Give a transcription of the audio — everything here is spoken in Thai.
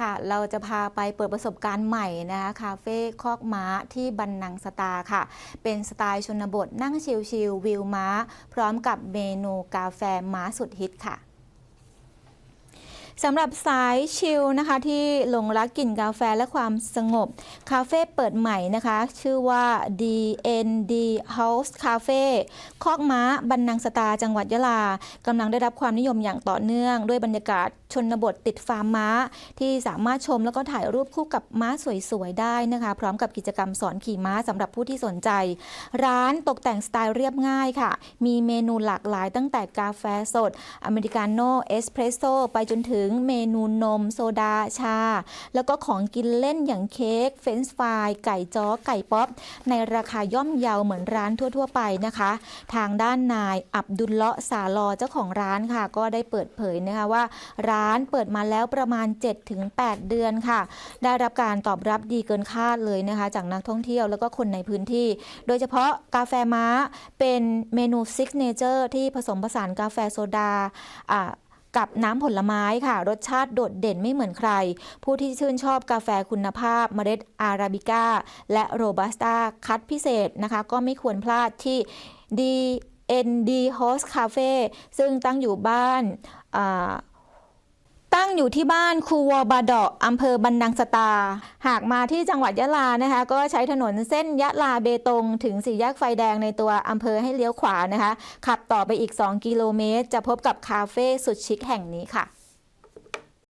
ค่ะ เราจะพาไปเปิดประสบการณ์ใหม่นะคะคาเฟ่คอกม้าที่บันนังสตาค่ะ เป็นสไตล์ชนบทนั่งชิลๆวิวม้า พร้อมกับเมนูกาแฟม้าสุดฮิตค่ะสำหรับสายชิลนะคะที่หลงรักกลิ่นกาแฟและความสงบ คาเฟ่เปิดใหม่นะคะ ชื่อว่า DND House Cafe คอกม้าบันนังสตาจังหวัดยะลากำลังได้รับความนิยมอย่างต่อเนื่องด้วยบรรยากาศชนบทติดฟาร์มม้า ที่สามารถชมแล้วก็ถ่ายรูปคู่กับม้าสวยๆได้นะคะ พร้อมกับกิจกรรมสอนขี่ม้าสำหรับผู้ที่สนใจ ร้านตกแต่งสไตล์เรียบง่ายค่ะ มีเมนูหลากหลายตั้งแต่กาแฟสด อเมริกาโน่เอสเพรสโซไปจนถึงเมนูนม โซดาชา แล้วก็ของกินเล่นอย่างเค้กเฟรนช์ฟรายไก่จ้อไก่ป๊อป ในราคาย่อมเยาเหมือนร้านทั่ว ๆ ไปนะคะ ทางด้านนายอับดุลเลาะสาลอเจ้าของร้านค่ะ ก็ได้เปิดเผยนะคะว่าร้านานเปิดมาแล้วประมาณ 7-8 เดือนค่ะ ได้รับการตอบรับดีเกินคาดเลยนะคะ จากนักท่องเที่ยวแล้วก็คนในพื้นที่ โดยเฉพาะกาแฟม้าเป็นเมนูซิกเนเจอร์ที่ผสมผสานกาแฟโซดากับน้ำผลไม้ค่ะ รสชาติโดดเด่นไม่เหมือนใคร ผู้ที่ชื่นชอบกาแฟคุณภาพเมล็ดอาราบิก้า และโรบัสต้าคัดพิเศษนะคะ ก็ไม่ควรพลาดที่ DND Host Cafe ซึ่งตั้งอยู่บ้าน อยู่ที่บ้านคูวบาดอกอำเภอบันนังสตา หากมาที่จังหวัดยะลานะคะ ก็ใช้ถนนเส้นยะลาเบตง ถึงสี่แยกไฟแดงในตัวอำเภอให้เลี้ยวขวานะคะ ขับต่อไปอีก 2 กิโลเมตร จะพบกับคาเฟ่สุดชิคแห่งนี้ค่ะ